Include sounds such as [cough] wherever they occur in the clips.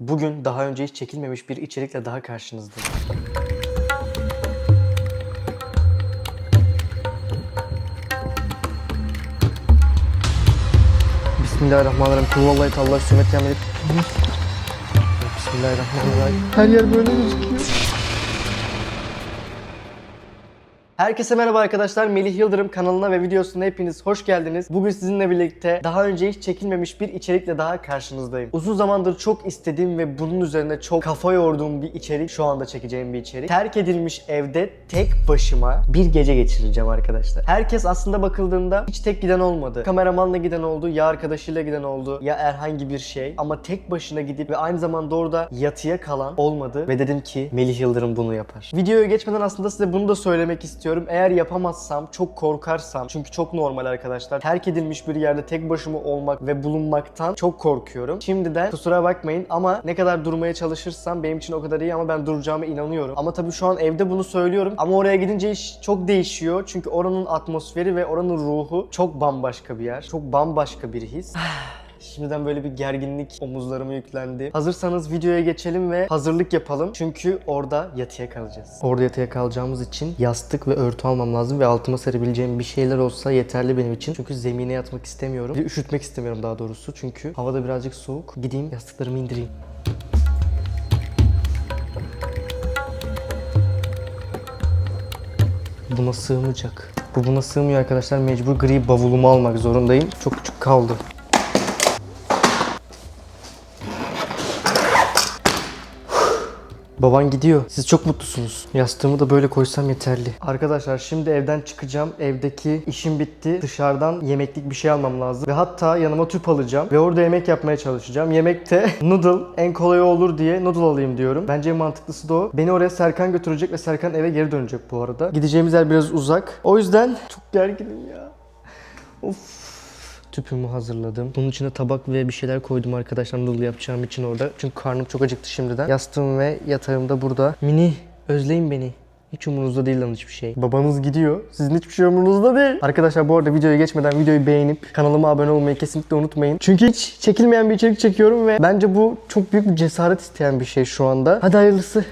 Bugün daha önce hiç çekilmemiş bir içerikle daha karşınızdayım. Bismillahirrahmanirrahim. Kul vallahi tallah sümmet yemedik. Bismillahirrahmanirrahim. Her yer böyle gözüküyor. Herkese merhaba arkadaşlar. Melih Yıldırım kanalına ve videosuna hepiniz hoş geldiniz. Bugün sizinle birlikte daha önce hiç çekilmemiş bir içerikle daha karşınızdayım. Uzun zamandır çok istediğim ve bunun üzerine çok kafa yorduğum bir içerik. Şu anda çekeceğim bir içerik. Terk edilmiş evde tek başıma bir gece geçireceğim arkadaşlar. Herkes aslında bakıldığında hiç tek giden olmadı. Kameramanla giden oldu, ya arkadaşıyla giden oldu, ya herhangi bir şey. Ama tek başına gidip ve aynı zamanda orada yatıya kalan olmadı. Ve dedim ki Melih Yıldırım bunu yapar. Videoya geçmeden aslında size bunu da söylemek istiyorum. Eğer yapamazsam, çok korkarsam, çünkü çok normal arkadaşlar. Terk edilmiş bir yerde tek başıma olmak ve bulunmaktan çok korkuyorum. Şimdiden kusura bakmayın ama ne kadar durmaya çalışırsam benim için o kadar iyi ama ben duracağıma inanıyorum. Ama tabii şu an evde bunu söylüyorum ama oraya gidince iş çok değişiyor. Çünkü oranın atmosferi ve oranın ruhu çok bambaşka bir yer. Çok bambaşka bir his. [sighs] Şimdiden böyle bir gerginlik omuzlarıma yüklendi. Hazırsanız videoya geçelim ve hazırlık yapalım. Çünkü orada yatıya kalacağız. Orada yatıya kalacağımız için yastık ve örtü almam lazım ve altıma serebileceğim bir şeyler olsa yeterli benim için. Çünkü zemine yatmak istemiyorum. Bir üşütmek istemiyorum daha doğrusu. Çünkü havada birazcık soğuk. Gideyim yastıklarımı indireyim. Buna sığmayacak. Bu buna sığmıyor arkadaşlar. Mecbur gri bavulumu almak zorundayım. Çok küçük kaldı. Baban gidiyor. Siz çok mutlusunuz. Yastığımı da böyle koysam yeterli. Arkadaşlar şimdi evden çıkacağım. Evdeki işim bitti. Dışarıdan yemeklik bir şey almam lazım. Ve hatta yanıma tüp alacağım. Ve orada yemek yapmaya çalışacağım. Yemekte [laughs] noodle en kolayı olur diye noodle alayım diyorum. Bence en mantıklısı da o. Beni oraya Serkan götürecek ve Serkan eve geri dönecek bu arada. Gideceğimiz yer biraz uzak. O yüzden [laughs] çok gerginim ya. Of. Tüpümü hazırladım. Bunun içine tabak ve bir şeyler koydum arkadaşlar noodle yapacağım için orada. Çünkü karnım çok acıktı şimdiden. Yastığım ve yatağım da burada. Mini özleyin beni. Hiç umurunuzda değil lan hiçbir şey. Babanız gidiyor. Sizin hiçbir şey umurunuzda değil. Arkadaşlar bu arada videoya geçmeden videoyu beğenip kanalıma abone olmayı kesinlikle unutmayın. Çünkü hiç çekilmeyen bir içerik çekiyorum ve bence bu çok büyük bir cesaret isteyen bir şey şu anda. Hadi hayırlısı.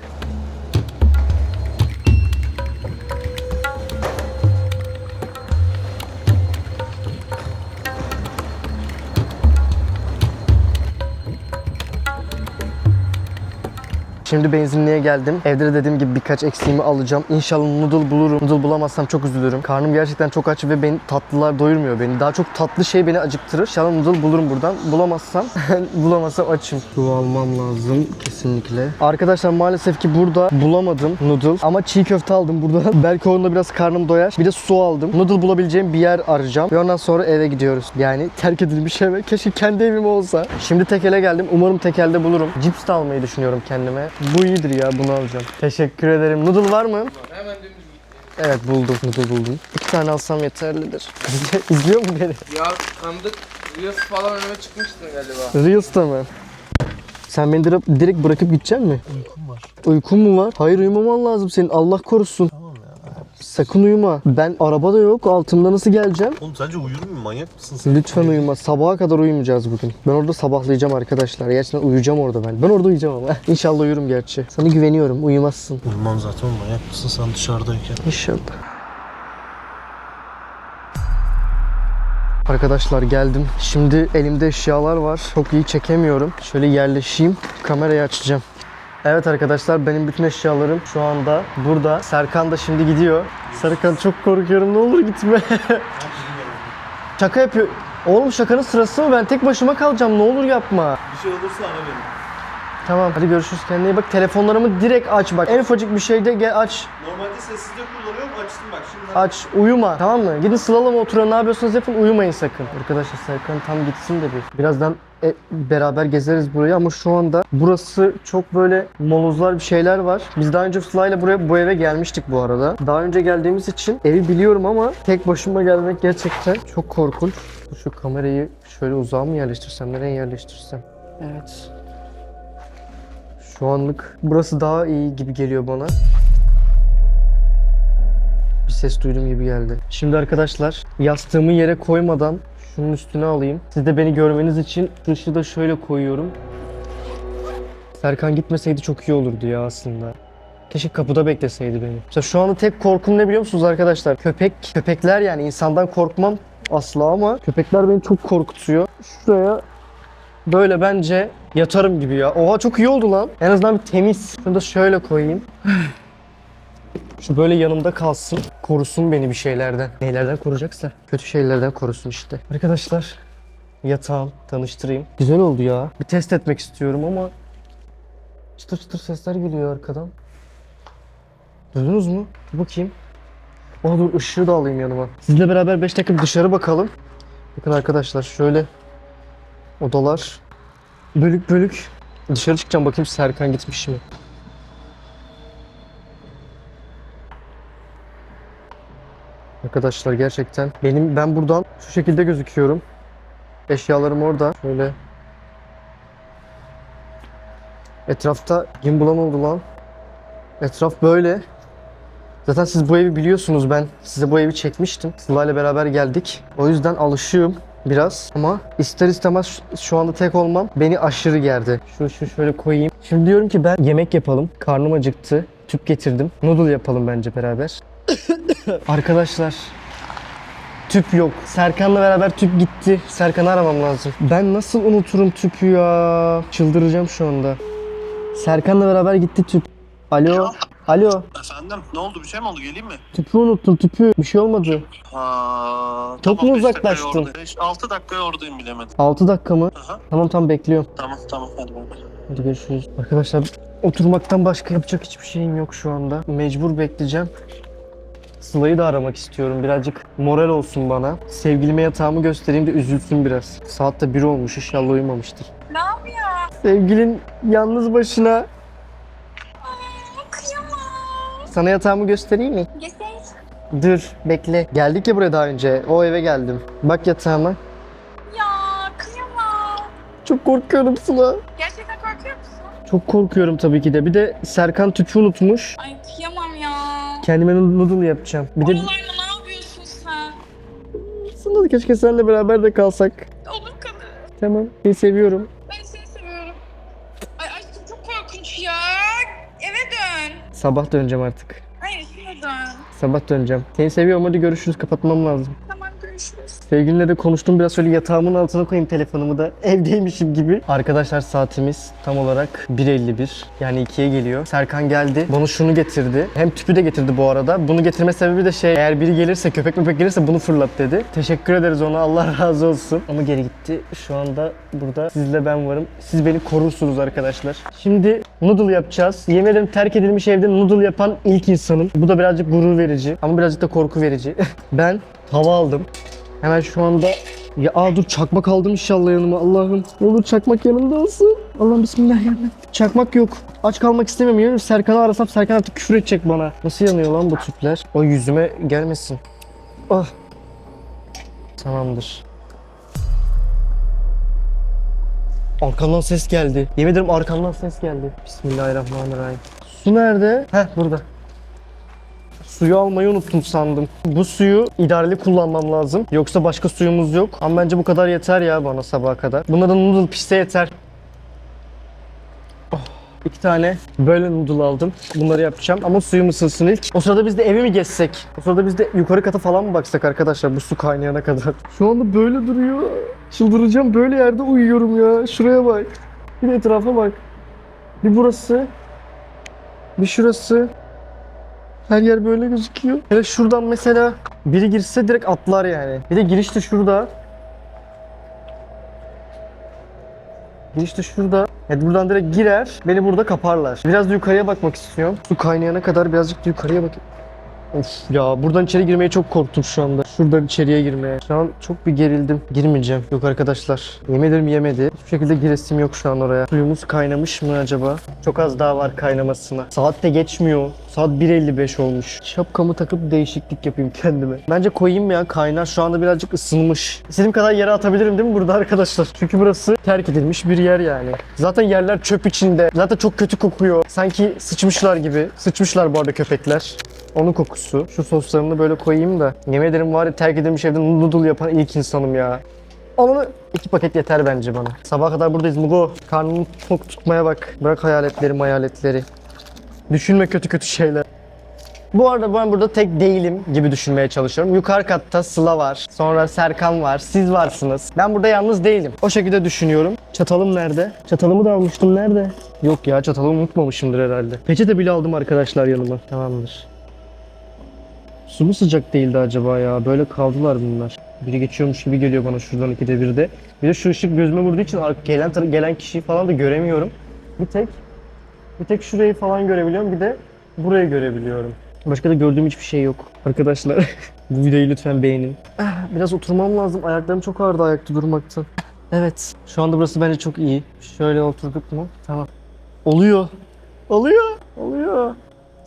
Şimdi benzinliğe geldim. Evde de dediğim gibi birkaç eksiğimi alacağım. İnşallah noodle bulurum. Noodle bulamazsam çok üzülürüm. Karnım gerçekten çok aç ve beni tatlılar doyurmuyor beni. Daha çok tatlı şey beni acıktırır. İnşallah noodle bulurum buradan. Bulamazsam, [laughs] bulamazsam açım. Su almam lazım kesinlikle. Arkadaşlar maalesef ki burada bulamadım noodle. Ama çiğ köfte aldım burada. [laughs] Belki onunla biraz karnım doyar. Bir de su aldım. Noodle bulabileceğim bir yer arayacağım. Ve ondan sonra eve gidiyoruz. Yani terk edilmiş eve. Keşke kendi evim olsa. Şimdi tekele geldim. Umarım tekelde bulurum. Cips de almayı düşünüyorum kendime. Bu iyidir ya bunu alacağım. Teşekkür ederim. Noodle var mı? Hemen dümdüz git. Evet buldum. Noodle buldum. İki tane alsam yeterlidir. [laughs] İzliyor mu beni? Ya kandık Reels falan önüme çıkmıştın galiba. Reels'ta mı? Sen beni direkt, direkt bırakıp gideceksin mi? Uykum var. Uykun mu var? Hayır uyumaman lazım senin. Allah korusun. Tamam. Sakın uyuma. Ben arabada yok. Altımda nasıl geleceğim? Oğlum sence uyur muyum? Manyak mısın sen? Lütfen uyuma. Sabaha kadar uyumayacağız bugün. Ben orada sabahlayacağım arkadaşlar. Gerçekten uyuyacağım orada ben. Ben orada uyuyacağım ama. [laughs] İnşallah uyurum gerçi. Sana güveniyorum. Uyumazsın. Uyumam zaten oğlum, manyak mısın sen dışarıdayken? İnşallah. Arkadaşlar geldim. Şimdi elimde eşyalar var. Çok iyi çekemiyorum. Şöyle yerleşeyim. Kamerayı açacağım. Evet arkadaşlar benim bütün eşyalarım şu anda burada. Serkan da şimdi gidiyor. Serkan çok korkuyorum ne olur gitme. [laughs] Şaka yapıyor. Oğlum şakanın sırası mı? Ben tek başıma kalacağım. Ne olur yapma. Bir şey olursa ara beni. Tamam hadi görüşürüz kendine iyi bak. Telefonlarımı direkt aç bak. En ufacık bir şeyde gel aç. Normalde sessizde kullanıyorum açtım bak şimdi. Aç, uyuma tamam mı? Gidin slalom oturun ne yapıyorsanız yapın uyumayın sakın. Arkadaşlar Serkan tam gitsin de bir. Birazdan e, beraber gezeriz burayı ama şu anda burası çok böyle molozlar bir şeyler var. Biz daha önce ile buraya bu eve gelmiştik bu arada. Daha önce geldiğimiz için evi biliyorum ama tek başıma gelmek gerçekten çok korkunç. Dur Şu kamerayı şöyle uzağa mı yerleştirsem, nereye yerleştirsem? Evet. Şu anlık burası daha iyi gibi geliyor bana. Bir ses duydum gibi geldi. Şimdi arkadaşlar yastığımı yere koymadan şunun üstüne alayım. Siz de beni görmeniz için ışığı da şöyle koyuyorum. Serkan gitmeseydi çok iyi olurdu ya aslında. Keşke kapıda bekleseydi beni. Mesela şu anda tek korkum ne biliyor musunuz arkadaşlar? Köpek, köpekler yani insandan korkmam asla ama köpekler beni çok korkutuyor. Şuraya böyle bence yatarım gibi ya. Oha çok iyi oldu lan. En azından bir temiz. Şunu da şöyle koyayım. Şu böyle yanımda kalsın. Korusun beni bir şeylerden. Neylerden koruyacaksa. Kötü şeylerden korusun işte. Arkadaşlar yatağım tanıştırayım. Güzel oldu ya. Bir test etmek istiyorum ama çıtır çıtır sesler geliyor arkadan. Duydunuz mu? Bir bakayım. Oh dur ışığı da alayım yanıma. Sizle beraber 5 dakika dışarı bakalım. Bakın arkadaşlar şöyle odalar bölük bölük. Dışarı çıkacağım bakayım Serkan gitmiş mi? Arkadaşlar gerçekten benim ben buradan şu şekilde gözüküyorum. Eşyalarım orada. Şöyle. Etrafta gimbalam oldu lan. Etraf böyle. Zaten siz bu evi biliyorsunuz ben size bu evi çekmiştim. Sıla ile beraber geldik. O yüzden alışığım biraz ama ister istemez şu- anda tek olmam beni aşırı gerdi. Şu şu şöyle koyayım. Şimdi diyorum ki ben yemek yapalım. Karnım acıktı. Tüp getirdim. Noodle yapalım bence beraber. [laughs] Arkadaşlar Tüp yok. Serkan'la beraber tüp gitti. Serkan'ı aramam lazım. Ben nasıl unuturum tüpü ya? Çıldıracağım şu anda. Serkan'la beraber gitti tüp. Alo. Alo. Efendim ne oldu bir şey mi oldu geleyim mi? Tüpü unuttum tüpü. Bir şey olmadı. Ha, Çok mu uzaklaştın? 6 dakikaya oradayım bilemedim. 6 dakika mı? Aha. Tamam tamam bekliyorum. Tamam tamam hadi bakalım. Hadi görüşürüz. Arkadaşlar oturmaktan başka yapacak hiçbir şeyim yok şu anda. Mecbur bekleyeceğim. Sıla'yı da aramak istiyorum. Birazcık moral olsun bana. Sevgilime yatağımı göstereyim de üzülsün biraz. Saat de 1 olmuş. İnşallah uyumamıştır. Ne yapıyor? Sevgilin yalnız başına. Kıyamam. Sana yatağımı göstereyim mi? Getir. Dur bekle. Geldik ya buraya daha önce. O eve geldim. Bak yatağıma. Ya kıyamam. Çok korkuyorum Sıla. Gerçekten korkuyor musun? Çok korkuyorum tabii ki de. Bir de Serkan tüpü unutmuş. Ay. Kendime noodle yapacağım. Bir de Oralarda ne yapıyorsun sen? Sıla keşke seninle beraber de kalsak. Olur kadın. Tamam. Seni seviyorum. Ben seni seviyorum. Ay aşkım çok korkunç ya. Eve dön. Sabah döneceğim artık. Hayır şimdi dön. Sabah döneceğim. Seni seviyorum hadi görüşürüz. Kapatmam lazım. Sevgilimle de konuştum biraz şöyle yatağımın altına koyayım telefonumu da [laughs] evdeymişim gibi. Arkadaşlar saatimiz tam olarak 1.51 yani 2'ye geliyor. Serkan geldi bana şunu getirdi. Hem tüpü de getirdi bu arada. Bunu getirme sebebi de şey eğer biri gelirse köpek köpek gelirse bunu fırlat dedi. Teşekkür ederiz ona Allah [laughs] razı olsun. Ama geri gitti. Şu anda burada sizle ben varım. Siz beni korursunuz arkadaşlar. Şimdi noodle yapacağız. Yemin ederim terk edilmiş evde noodle yapan ilk insanım. Bu da birazcık gurur verici ama birazcık da korku verici. [laughs] ben hava aldım. Hemen şu anda ya aa dur çakmak aldım inşallah yanıma Allah'ım. Ne olur çakmak yanımda olsun. Allah'ım bismillahirrahmanirrahim. Çakmak yok. Aç kalmak istemiyorum. Yemin Serkan'ı arasam Serkan artık küfür edecek bana. Nasıl yanıyor lan bu tüpler? O yüzüme gelmesin. Ah. Tamamdır. Arkamdan ses geldi. Yemin ederim arkamdan ses geldi. Bismillahirrahmanirrahim. Su nerede? Heh burada. Suyu almayı unuttum sandım. Bu suyu idareli kullanmam lazım. Yoksa başka suyumuz yok. Ama bence bu kadar yeter ya bana sabaha kadar. Bunların noodle pişse yeter. Oh, iki tane böyle noodle aldım. Bunları yapacağım ama suyum ısınsın ilk. O sırada biz de evi mi gezsek? O sırada biz de yukarı kata falan mı baksak arkadaşlar bu su kaynayana kadar? [laughs] Şu anda böyle duruyor. Çıldıracağım böyle yerde uyuyorum ya. Şuraya bak. Bir de etrafa bak. Bir burası. Bir şurası. Her yer böyle gözüküyor. Hele şuradan mesela biri girse direkt atlar yani. Bir de giriş de şurada. Giriş de şurada. Evet buradan direkt girer. Beni burada kaparlar. Biraz da yukarıya bakmak istiyorum. Su kaynayana kadar birazcık da yukarıya bak. Of ya buradan içeri girmeye çok korktum şu anda. Şuradan içeriye girmeye. Şu an çok bir gerildim. Girmeyeceğim. Yok arkadaşlar. Yemin ederim yemedi. Hiçbir şekilde giresim yok şu an oraya. Suyumuz kaynamış mı acaba? Çok az daha var kaynamasına. Saat de geçmiyor. Saat 1.55 olmuş. Şapkamı takıp değişiklik yapayım kendime. Bence koyayım ya kaynar. Şu anda birazcık ısınmış. İstediğim kadar yere atabilirim değil mi burada arkadaşlar? Çünkü burası terk edilmiş bir yer yani. Zaten yerler çöp içinde. Zaten çok kötü kokuyor. Sanki sıçmışlar gibi. Sıçmışlar bu arada köpekler. Onun kokusu. Şu soslarını böyle koyayım da. Yemin ederim var ya terk edilmiş evde noodle yapan ilk insanım ya. Onu iki paket yeter bence bana. Sabaha kadar buradayız Mugo. Karnını tok tutmaya bak. Bırak hayaletleri hayaletleri. Düşünme kötü kötü şeyler. Bu arada ben burada tek değilim gibi düşünmeye çalışıyorum. Yukarı katta Sıla var. Sonra Serkan var. Siz varsınız. Ben burada yalnız değilim. O şekilde düşünüyorum. Çatalım nerede? Çatalımı da almıştım. Nerede? Yok ya çatalımı unutmamışımdır herhalde. Peçete bile aldım arkadaşlar yanıma. Tamamdır. Su mu sıcak değildi acaba ya? Böyle kaldılar bunlar. Biri geçiyormuş gibi geliyor bana şuradan ikide bir de. Bir de şu ışık gözüme vurduğu için gelen gelen kişiyi falan da göremiyorum. Bir tek bir tek şurayı falan görebiliyorum. Bir de burayı görebiliyorum. Başka da gördüğüm hiçbir şey yok. Arkadaşlar [laughs] bu videoyu lütfen beğenin. Ah, Biraz oturmam lazım. Ayaklarım çok ağrıdı ayakta durmaktan. Evet. Şu anda burası bence çok iyi. Şöyle oturduk mu? Tamam. Oluyor. Oluyor. Oluyor.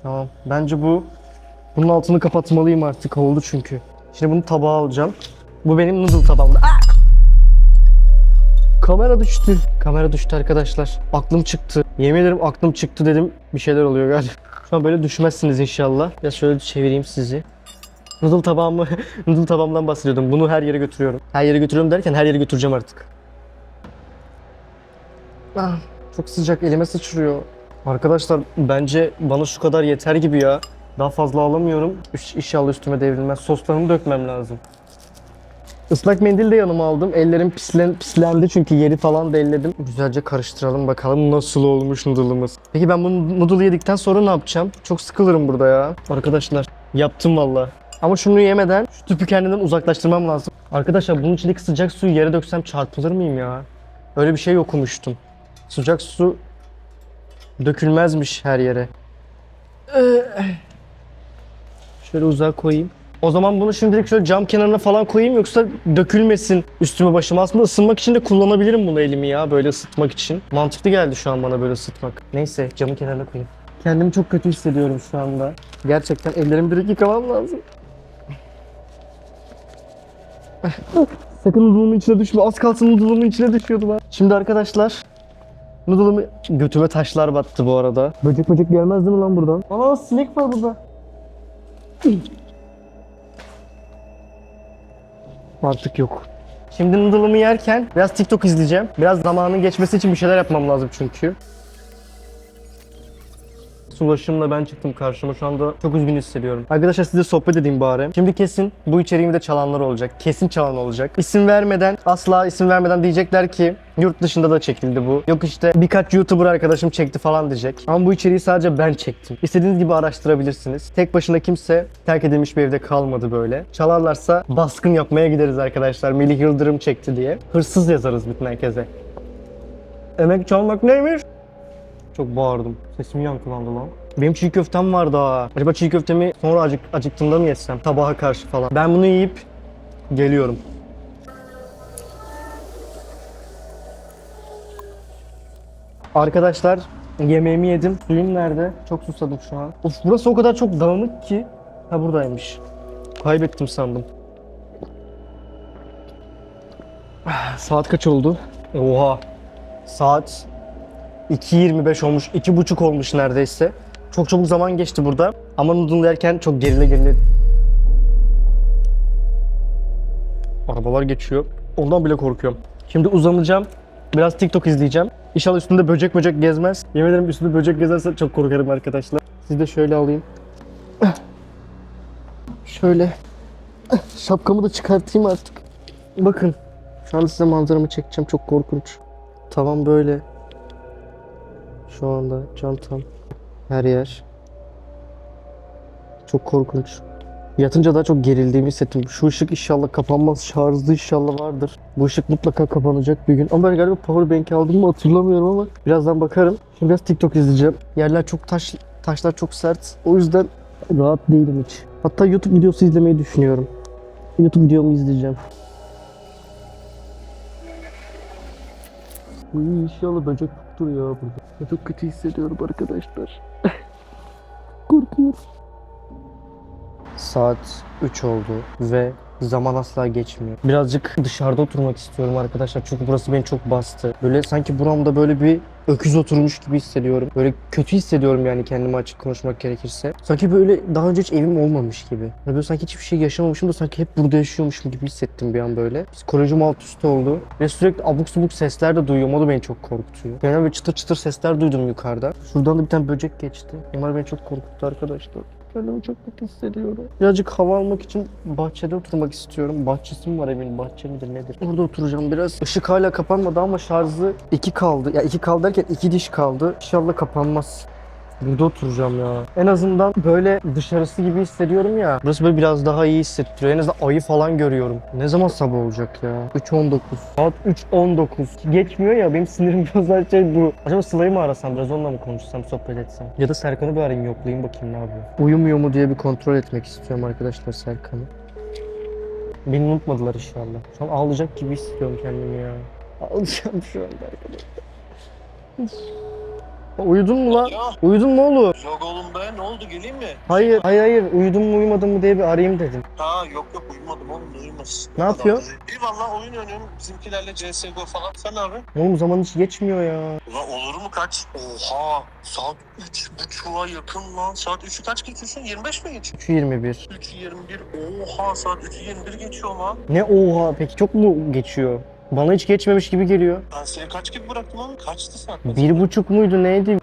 Tamam. Bence bu bunun altını kapatmalıyım artık. Oldu çünkü. Şimdi bunu tabağa alacağım. Bu benim noodle tabağım. Ah! Kamera düştü. Kamera düştü arkadaşlar. Aklım çıktı. Yemin ederim aklım çıktı dedim. Bir şeyler oluyor galiba. Şu an böyle düşmezsiniz inşallah. Biraz şöyle çevireyim sizi. Noodle tabağımı, [laughs] noodle tabağımdan bahsediyordum. Bunu her yere götürüyorum. Her yere götürüyorum derken her yere götüreceğim artık. Ah, çok sıcak elime sıçrıyor. Arkadaşlar bence bana şu kadar yeter gibi ya. Daha fazla alamıyorum. İnşallah üstüme devrilmez. Soslarını dökmem lazım. Islak mendil de yanıma aldım. Ellerim pislen, pislendi çünkü yeri falan da. Güzelce karıştıralım bakalım nasıl olmuş noodle'ımız. Peki ben bunu noodle yedikten sonra ne yapacağım? Çok sıkılırım burada ya. Arkadaşlar yaptım valla. Ama şunu yemeden şu tüpü kendimden uzaklaştırmam lazım. Arkadaşlar bunun içindeki sıcak suyu yere döksem çarpılır mıyım ya? Öyle bir şey okumuştum. Sıcak su dökülmezmiş her yere. Şöyle uzağa koyayım. O zaman bunu şimdilik şöyle cam kenarına falan koyayım yoksa dökülmesin üstüme başıma. Aslında ısınmak için de kullanabilirim bunu elimi ya böyle ısıtmak için. Mantıklı geldi şu an bana böyle ısıtmak. Neyse camın kenarına koyayım. Kendimi çok kötü hissediyorum şu anda. Gerçekten ellerimi direkt yıkamam lazım. [laughs] Sakın noodle'ımın içine düşme. Az kalsın noodle'ımın içine düşüyordu lan. Şimdi arkadaşlar Noodle'ımı götüme taşlar battı bu arada. Böcek böcek gelmez değil mi lan buradan? Aa sinek var burada. Artık yok. Şimdi noodle'ımı yerken biraz TikTok izleyeceğim. Biraz zamanın geçmesi için bir şeyler yapmam lazım çünkü. Sulaşımla ben çıktım karşıma. Şu anda çok üzgün hissediyorum. Arkadaşlar size sohbet edeyim bari. Şimdi kesin bu içeriğimi de çalanlar olacak. Kesin çalan olacak. İsim vermeden, asla isim vermeden diyecekler ki yurt dışında da çekildi bu. Yok işte birkaç YouTuber arkadaşım çekti falan diyecek. Ama bu içeriği sadece ben çektim. İstediğiniz gibi araştırabilirsiniz. Tek başına kimse terk edilmiş bir evde kalmadı böyle. Çalarlarsa baskın yapmaya gideriz arkadaşlar. Melih Yıldırım çekti diye. Hırsız yazarız bütün herkese. Emek çalmak neymiş? Çok bağırdım. Sesim yankılandı lan. Benim çiğ köftem var daha. Acaba çiğ köftemi sonra acık, acıktığımda mı yesem? Sabaha karşı falan. Ben bunu yiyip geliyorum. Arkadaşlar yemeğimi yedim. Suyum nerede? Çok susadım şu an. Of burası o kadar çok dağınık ki. Ha buradaymış. Kaybettim sandım. [sighs] Saat kaç oldu? Oha. Saat 2.25 olmuş, 2.30 olmuş neredeyse. Çok çabuk zaman geçti burada. Ama noodle yerken çok gerile gerile... Arabalar geçiyor. Ondan bile korkuyorum. Şimdi uzanacağım. Biraz TikTok izleyeceğim. İnşallah üstünde böcek böcek gezmez. Yemin ederim üstünde böcek gezerse çok korkarım arkadaşlar. Siz de şöyle alayım. Şöyle. Şapkamı da çıkartayım artık. Bakın. Şu anda size manzaramı çekeceğim. Çok korkunç. Tavan böyle. Şu anda çantam her yer. Çok korkunç. Yatınca daha çok gerildiğimi hissettim. Şu ışık inşallah kapanmaz. Şarjlı inşallah vardır. Bu ışık mutlaka kapanacak bir gün. Ama ben galiba powerbank aldım mı hatırlamıyorum ama birazdan bakarım. Şimdi biraz TikTok izleyeceğim. Yerler çok taş, taşlar çok sert. O yüzden rahat değilim hiç. Hatta YouTube videosu izlemeyi düşünüyorum. YouTube videomu izleyeceğim. İnşallah böcek yoktur ya burada. Ben çok kötü hissediyorum arkadaşlar. [laughs] Korkuyorum. Saat 3 oldu ve Zaman asla geçmiyor. Birazcık dışarıda oturmak istiyorum arkadaşlar çünkü burası beni çok bastı. Böyle sanki buramda böyle bir öküz oturmuş gibi hissediyorum. Böyle kötü hissediyorum yani kendimi açık konuşmak gerekirse. Sanki böyle daha önce hiç evim olmamış gibi. Böyle sanki hiçbir şey yaşamamışım da sanki hep burada yaşıyormuşum gibi hissettim bir an böyle. Psikolojim alt üst oldu. Ve sürekli abuk subuk sesler de duyuyorum. O da beni çok korkutuyor. Genel böyle çıtır çıtır sesler duydum yukarıda. Şuradan da bir tane böcek geçti. Onlar beni çok korkuttu arkadaşlar. Kendimi çok kötü hissediyorum. Birazcık hava almak için bahçede oturmak istiyorum. Bahçesi mi var evin? Bahçe midir nedir? Orada oturacağım biraz. Işık hala kapanmadı ama şarjı 2 kaldı. Ya 2 kaldı derken 2 diş kaldı. İnşallah kapanmaz. Burada oturacağım ya. En azından böyle dışarısı gibi hissediyorum ya. Burası böyle biraz daha iyi hissettiriyor. En azından ayı falan görüyorum. Ne zaman sabah olacak ya? 3.19. Saat 3.19. Geçmiyor ya benim sinirim [laughs] bozan şey bu. Acaba Sıla'yı mı arasam biraz onunla mı konuşsam sohbet etsem? Ya da Serkan'ı bir arayayım yoklayayım bakayım ne yapıyor. Uyumuyor mu diye bir kontrol etmek istiyorum arkadaşlar Serkan'ı. Beni unutmadılar inşallah. Şu an ağlayacak gibi hissediyorum kendimi ya. Ağlayacağım şu anda arkadaşlar. Uyudun mu lan? Uyudun mu oğlum? yok oğlum be ne oldu geleyim mi? Hayır, hayır hayır. Uyudun mu uyumadın mı diye bir arayayım dedim. Ha yok yok uyumadım oğlum ne uyuması. Ne yapıyor? İyi valla oyun oynuyorum bizimkilerle CSGO falan. Sen ne yapıyorsun? Oğlum zaman hiç geçmiyor ya. Ulan olur mu kaç? Oha saat 3 buçuğa yakın lan. Saat 3'ü kaç geçiyorsun? 25 mi geçiyor? 3.21. 3.21 oha saat 3'ü 21 geçiyor lan. Ne oha peki çok mu geçiyor? Bana hiç geçmemiş gibi geliyor. Ben seni kaç gibi bıraktım oğlum? Kaçtı saat? Bir buçuk muydu neydi?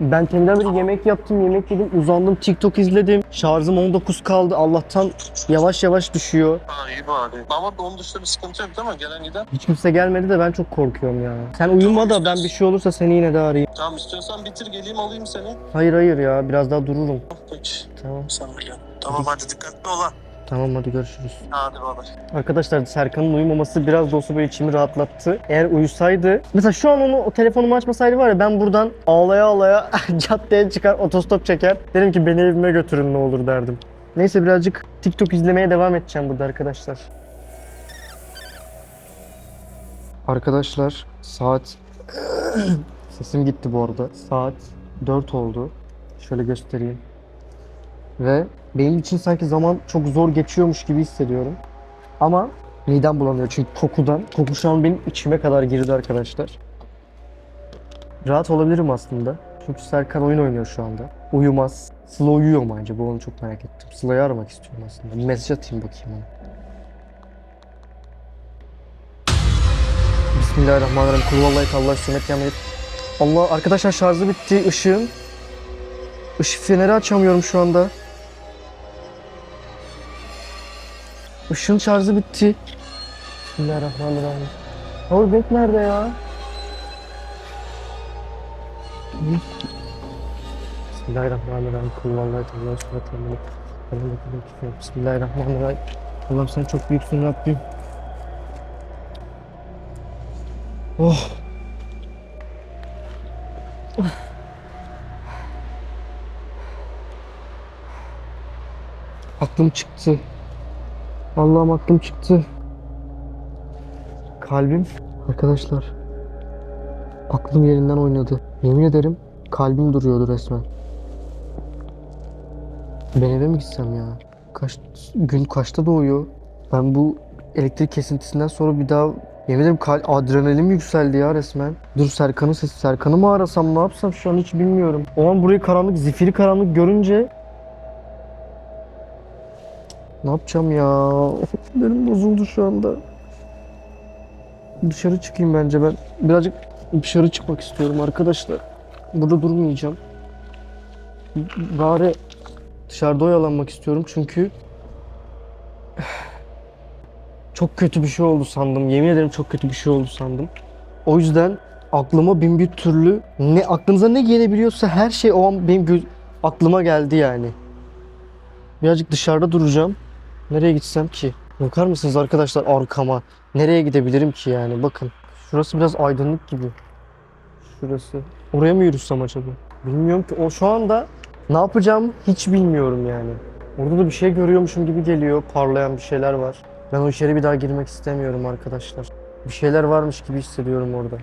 Ben teminden beri yemek yaptım, yemek yedim, uzandım, TikTok izledim. Şarjım 19 kaldı. Allah'tan yavaş yavaş düşüyor. Ha iyi bari. Ama onun dışında bir sıkıntı yok değil mi? Gelen giden. Hiç kimse gelmedi de ben çok korkuyorum ya. Sen uyuma da ben bir şey olursa seni yine de arayayım. Tamam istiyorsan bitir geleyim alayım seni. Hayır hayır ya biraz daha dururum. Peki. Tamam. Sen öyle. Tamam hadi dikkatli ol ha. Tamam hadi görüşürüz. Hadi bay. Arkadaşlar Serkan'ın uyumaması biraz da olsa böyle içimi rahatlattı. Eğer uyusaydı, mesela şu an onu o telefonumu açmasaydı var ya ben buradan ağlaya ağlaya [laughs] caddeye çıkar otostop çeker. Derim ki beni evime götürün ne olur derdim. Neyse birazcık TikTok izlemeye devam edeceğim burada arkadaşlar. Arkadaşlar saat [clears throat] sesim gitti bu arada. Saat 4 oldu. Şöyle göstereyim. Ve benim için sanki zaman çok zor geçiyormuş gibi hissediyorum. Ama midem bulanıyor çünkü kokudan. Koku şu an benim içime kadar girdi arkadaşlar. Rahat olabilirim aslında. Çünkü Serkan oyun oynuyor şu anda. Uyumaz. Sıla uyuyor mu acaba? Onu çok merak ettim. Sıla'yı aramak istiyorum aslında. Bir mesaj atayım bakayım ona. Bismillahirrahmanirrahim. Kul vallahi Allah sünnet yamayıp. Allah arkadaşlar şarjı bitti ışığın. Işık feneri açamıyorum şu anda. Işığın şarjı bitti. Bismillahirrahmanirrahim. Powerbank nerede ya? Bismillahirrahmanirrahim. Kul vallahi Allah sünnet yamayıp. Bismillahirrahmanirrahim. Allah'ım sen çok büyüksün Rabbim. Oh. Aklım çıktı. Allah'ım aklım çıktı. Kalbim. Arkadaşlar. Aklım yerinden oynadı. Yemin ederim kalbim duruyordu resmen. Ben eve mi gitsem ya? Kaç, gün kaçta doğuyor? Ben bu elektrik kesintisinden sonra bir daha yemin ederim kal adrenalinim yükseldi ya resmen. Dur Serkan'ın sesi. Serkan'ı mı arasam ne yapsam şu an hiç bilmiyorum. O an burayı karanlık, zifiri karanlık görünce ne yapacağım ya? [laughs] Benim bozuldu şu anda. Dışarı çıkayım bence ben. Birazcık dışarı çıkmak istiyorum arkadaşlar. Burada durmayacağım. Bari dışarıda oyalanmak istiyorum çünkü [sighs] çok kötü bir şey oldu sandım. Yemin ederim çok kötü bir şey oldu sandım. O yüzden aklıma bin bir türlü ne aklınıza ne gelebiliyorsa her şey o an benim aklıma geldi yani. Birazcık dışarıda duracağım. Nereye gitsem ki? Bakar mısınız arkadaşlar arkama? Nereye gidebilirim ki yani? Bakın. Şurası biraz aydınlık gibi. Şurası. Oraya mı yürüsem acaba? Bilmiyorum ki. O şu anda ne yapacağım hiç bilmiyorum yani. Orada da bir şey görüyormuşum gibi geliyor. Parlayan bir şeyler var. Ben o içeri bir daha girmek istemiyorum arkadaşlar. Bir şeyler varmış gibi hissediyorum orada.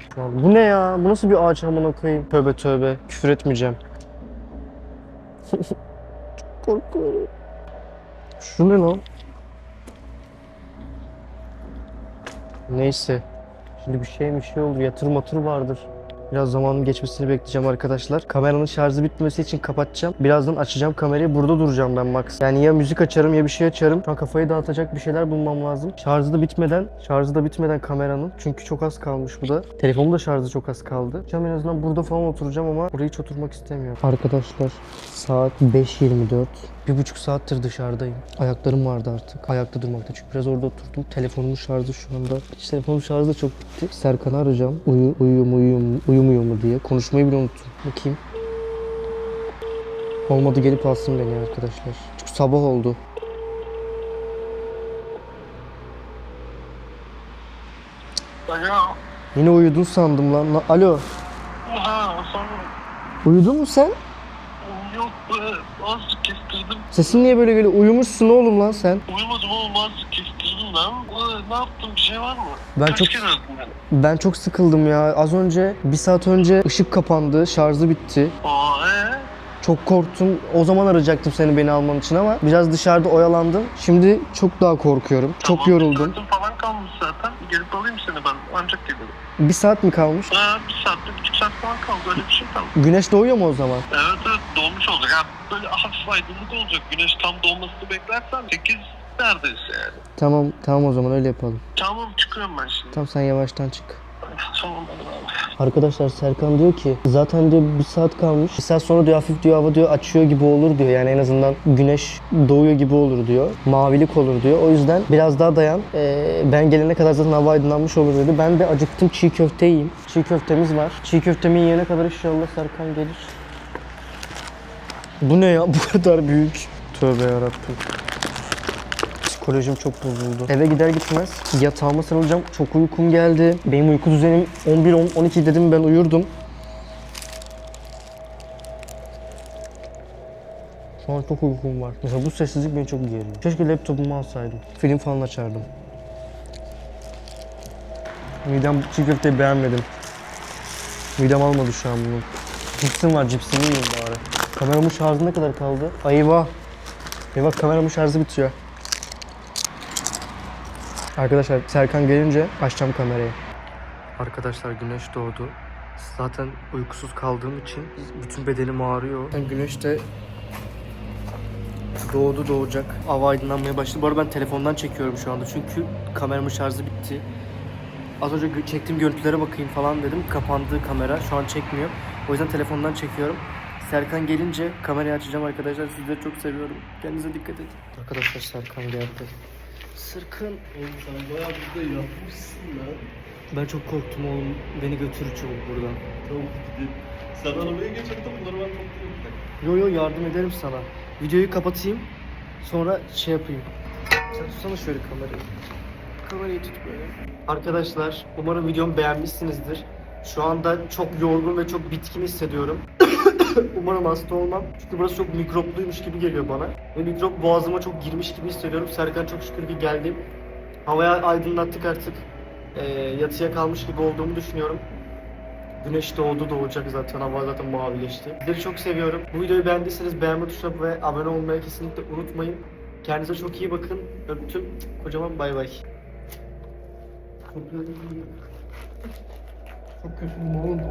Bu ne ya? Bu nasıl bir ağaç amına koyayım? Tövbe tövbe. Küfür etmeyeceğim. [laughs] Çok korkuyorum. Şu ne lan? Neyse. Şimdi bir şey bir şey olur. Yatır matır vardır. Biraz zamanın geçmesini bekleyeceğim arkadaşlar. Kameranın şarjı bitmesi için kapatacağım. Birazdan açacağım kamerayı. Burada duracağım ben max. Yani ya müzik açarım ya bir şey açarım. Şu an kafayı dağıtacak bir şeyler bulmam lazım. Şarjı da bitmeden, şarjı da bitmeden kameranın. Çünkü çok az kalmış bu da. Telefonun da şarjı çok az kaldı. Cam en azından burada falan oturacağım ama buraya hiç oturmak istemiyorum. Arkadaşlar saat 5.24. Bir buçuk saattir dışarıdayım. Ayaklarım vardı artık. Ayakta durmakta. Çünkü biraz orada oturdum. Telefonumun şarjı şu anda. Hiç telefonum şarjı da çok bitti. Serkan'ı arayacağım. Uyu, uyuyor mu, uyuyor mu, uyumuyor mu diye. Konuşmayı bile unuttum. Bakayım. Olmadı gelip alsın beni arkadaşlar. Çünkü sabah oldu. Alo. Yine uyudun sandım lan. La- Alo. Ha sonra Uyudun mu sen? Yok be kestirdim. Sesin niye böyle geliyor? Uyumuşsun oğlum lan sen. Uyumadım oğlum azıcık kestirdim lan. Ee, Ne yaptın bir şey var mı? Ben Kaç çok kere öldün beni? ben çok sıkıldım ya. Az önce bir saat önce ışık kapandı, şarjı bitti. Aa ee? Çok korktum. O zaman arayacaktım seni beni alman için ama biraz dışarıda oyalandım. Şimdi çok daha korkuyorum. Çok Tamam, yoruldum. Saatin falan kalmış zaten. Gelip alayım seni ben. Ancak gelirim. Bir saat mi kalmış? Ha, bir saat, bir buçuk saat falan kaldı. Öyle bir şey kaldı. Güneş doğuyor mu o zaman? Evet evet dolmuş olacak. Ha, böyle hafif aydınlık olacak. Güneş tam doğmasını beklersen 8 neredeyse yani. Tamam, tamam o zaman öyle yapalım. Tamam çıkıyorum ben şimdi. Tamam sen yavaştan çık. Tamam. Arkadaşlar Serkan diyor ki zaten diyor bir saat kalmış. Bir saat sonra diyor hafif diyor hava diyor açıyor gibi olur diyor. Yani en azından güneş doğuyor gibi olur diyor. Mavilik olur diyor. O yüzden biraz daha dayan. Ee, ben gelene kadar zaten hava aydınlanmış olur dedi. Ben de acıktım çiğ köfte yiyeyim. Çiğ köftemiz var. Çiğ köftemi yiyene kadar inşallah Serkan gelir. Bu ne ya? [laughs] Bu kadar büyük. Tövbe yarabbim. Psikolojim çok bozuldu. Eve gider gitmez yatağıma sarılacağım. Çok uykum geldi. Benim uyku düzenim 11-12 dedim ben uyurdum. Şu an çok uykum var. Mesela bu sessizlik beni çok geriyor. Keşke laptopumu alsaydım. Film falan açardım. Midem çiğ köfteyi beğenmedim. Midem almadı şu an bunu. Cipsim var, cipsimi yiyeyim bari. Kameramın şarjı ne kadar kaldı? Ayva. Eyvah kameramın şarjı bitiyor. Arkadaşlar Serkan gelince açacağım kamerayı. Arkadaşlar güneş doğdu. Zaten uykusuz kaldığım için bütün bedenim ağrıyor. Yani güneş de doğdu doğacak. Hava aydınlanmaya başladı. Bu arada ben telefondan çekiyorum şu anda çünkü kameramın şarjı bitti. Az önce çektiğim görüntülere bakayım falan dedim. Kapandı kamera. Şu an çekmiyor. O yüzden telefondan çekiyorum. Serkan gelince kamerayı açacağım arkadaşlar. Sizleri çok seviyorum. Kendinize dikkat edin. Arkadaşlar Serkan geldi. Serkan. Oğlum sen bayağı burada yapmışsın lan. Ben çok korktum oğlum. Beni götür çabuk buradan. Tamam gidelim. Sen arabaya geç hatta bunları ben toplayayım. Yo yo yardım ederim sana. Videoyu kapatayım. Sonra şey yapayım. Sen tutsana şöyle kamerayı. Kamerayı tut böyle. Arkadaşlar umarım videomu beğenmişsinizdir. Şu anda çok yorgun ve çok bitkin hissediyorum. [laughs] umarım hasta olmam. Çünkü burası çok mikropluymuş gibi geliyor bana. Ve mikrop boğazıma çok girmiş gibi hissediyorum. Serkan çok şükür ki geldi. Havaya aydınlattık artık. Ee, yatıya kalmış gibi olduğumu düşünüyorum. Güneş doğdu doğacak zaten. Hava zaten mavileşti. Sizleri çok seviyorum. Bu videoyu beğendiyseniz beğenme tuşuna ve abone olmayı kesinlikle unutmayın. Kendinize çok iyi bakın. Öptüm. Kocaman bay bay. Çok kötüyüm oğlum.